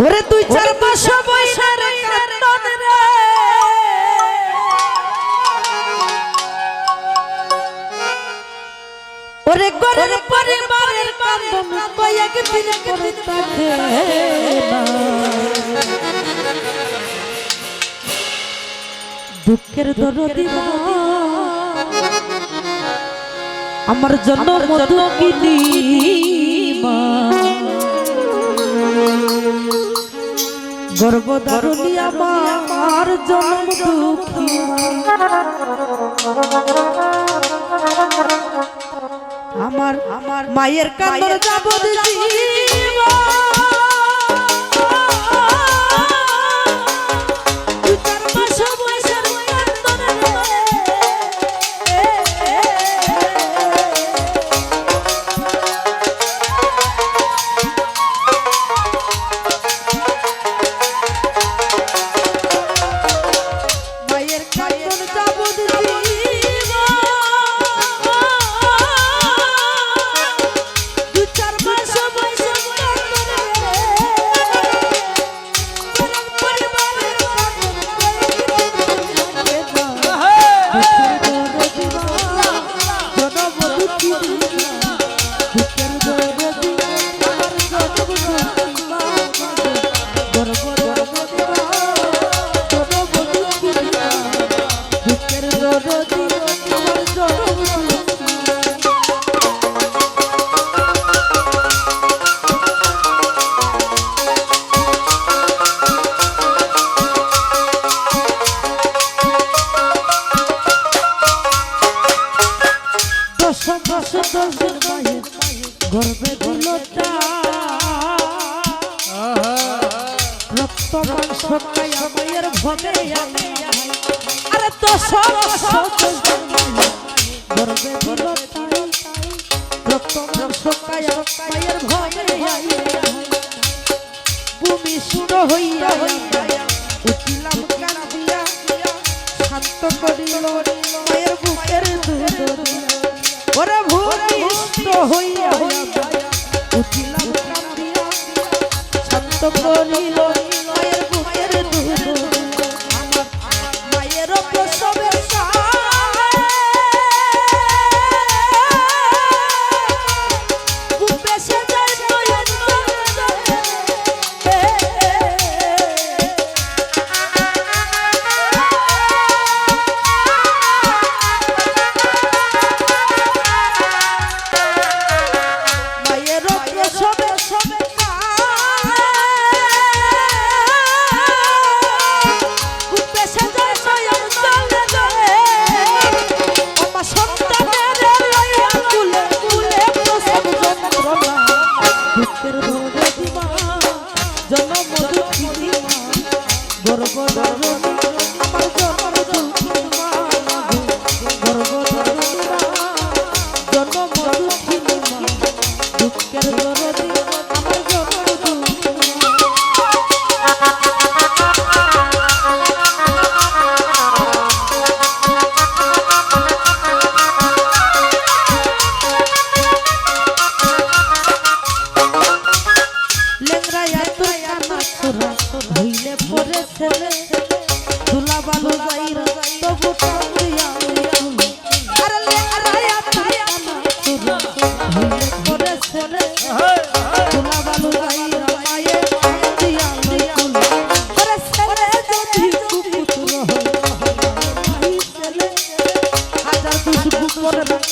ওরে তুই চার মাস বৈশার কান্দন রে। ওরে গরের পরিবারের কান্দন কয়েক দুঃখের দরদি আমার জন্য মতো কিনি মা। গর্বদারুণী আমার জন্ম দুঃখী। আমার আমার মায়ের কান্দর যাব মায়ের যাব রক্ত মাংস খাইয়া মায়ের ভোগে আরে মায়ের গর্বে দিল রক্ত মাংস খাইয়া মায়ের ভোগে ভূমিষ্ঠ হইয়া উঠিলাম কান্দিয়া। শান্ত করিল মায়ের বুকের দুধ। ওরে ভূমিষ্ঠ হইয়া উঠিলাম কান্দিয়া। শান্ত করিল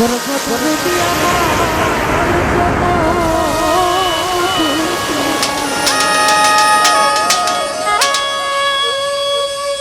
স্বর্গ তুমি আমার জন্য